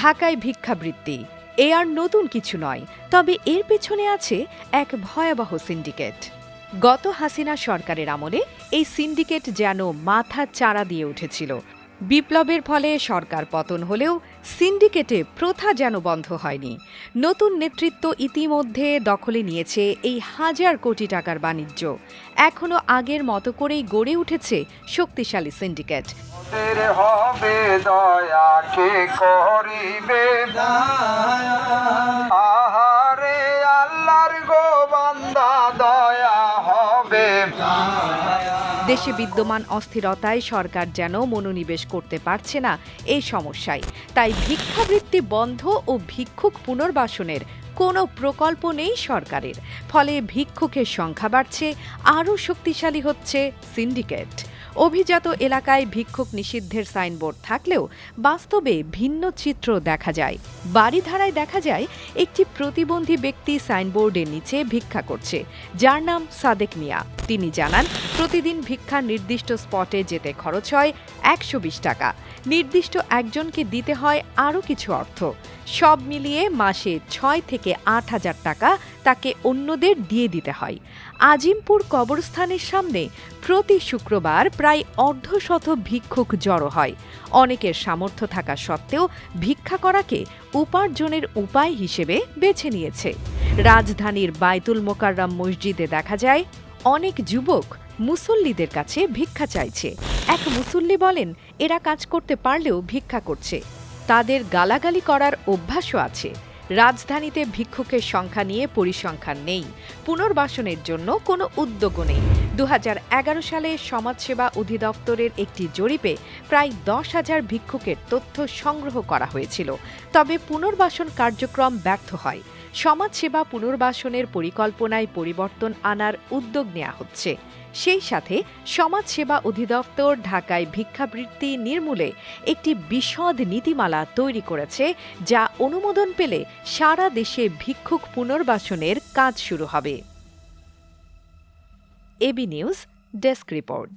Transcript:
ঢাকায় ভিক্ষাবৃত্তি। এ আর নতুন কিছু নয়, তবে এর পেছনে আছে এক ভয়াবহ সিন্ডিকেট। গত হাসিনা সরকারের আমলে এই সিন্ডিকেট যেন মাথা চাড়া দিয়ে উঠেছিল। বিপ্লবের ফলে সরকার পতন হলেও সিন্ডিকেটে প্রথা যেন বন্ধ হয়নি। নতুন নেতৃত্ব ইতিমধ্যে দখলে নিয়েছে এই হাজার কোটি টাকার বাণিজ্য। এখনও আগের মতো করেই গড়ে উঠেছে শক্তিশালী সিন্ডিকেট। দয়া দেশে বিদ্যমান অস্থিরতায় সরকার যেন মনোনিবেশ করতে পারছে না এই সমস্যায়। তাই ভিক্ষাবৃত্তি বন্ধ ও ভিক্ষুক পুনর্বাসনের কোনো প্রকল্প নেই সরকারের। ফলে ভিক্ষুকের সংখ্যা বাড়ছে, আরও শক্তিশালী হচ্ছে সিন্ডিকেট। অভিজাত এলাকায় ভিক্ষুক নিষিদ্ধের সাইনবোর্ড থাকলেও বাস্তবে ভিন্ন চিত্র দেখা যায়। বাড়িধারায় দেখা যায়, একটি প্রতিবন্ধী ব্যক্তি সাইনবোর্ডের নিচে ভিক্ষা করছে। যার নাম সাদেক মিয়া। তিনি জানান, প্রতিদিন ভিক্ষা নির্দিষ্ট স্পটে যেতে খরচ হয় একশো বিশ টাকা। নির্দিষ্ট একজনকে দিতে হয় আরও কিছু অর্থ। সব মিলিয়ে মাসে ছয় থেকে আট হাজার টাকা তাকে অন্যদের দিয়ে দিতে হয়। আজিমপুর কবরস্থানের সামনে প্রতি শুক্রবার প্রায় অর্ধশত ভিক্ষুক জড়ো হয়। অনেকের সামর্থ্য থাকা সত্ত্বেও ভিক্ষা করাকে উপার্জনের উপায় হিসেবে বেছে নিয়েছে। রাজধানীর বায়তুল মোকাররম মসজিদে দেখা যায় অনেক যুবক মুসল্লিদের কাছে ভিক্ষা চাইছে। এক মুসল্লি বলেন, এরা কাজ করতে পারলেও ভিক্ষা করছে। তাদের গালাগালি করার অভ্যাসও আছে। রাজধানীতে ভিক্ষুকের সংখ্যা নিয়ে পরিসংখ্যান নেই। পুনর্বাসনের জন্য কোনো উদ্যোগও নেই। দু হাজার এগারো সালে সমাজসেবা অধিদপ্তরের একটি জরিপে প্রায় দশ হাজার ভিক্ষুকের তথ্য সংগ্রহ করা হয়েছিল। তবে পুনর্বাসন কার্যক্রম ব্যর্থ হয়। সমাজসেবা পুনর্বাসনের পরিকল্পনায় পরিবর্তন আনার উদ্যোগ নেওয়া হচ্ছে। সেই সাথে সমাজসেবা অধিদপ্তর ঢাকায় ভিক্ষাবৃত্তি নির্মূলে একটি বিশদ নীতিমালা তৈরি করেছে, যা অনুমোদন পেলে সারা দেশে ভিক্ষুক পুনর্বাসনের কাজ শুরু হবে। AB news, desk report.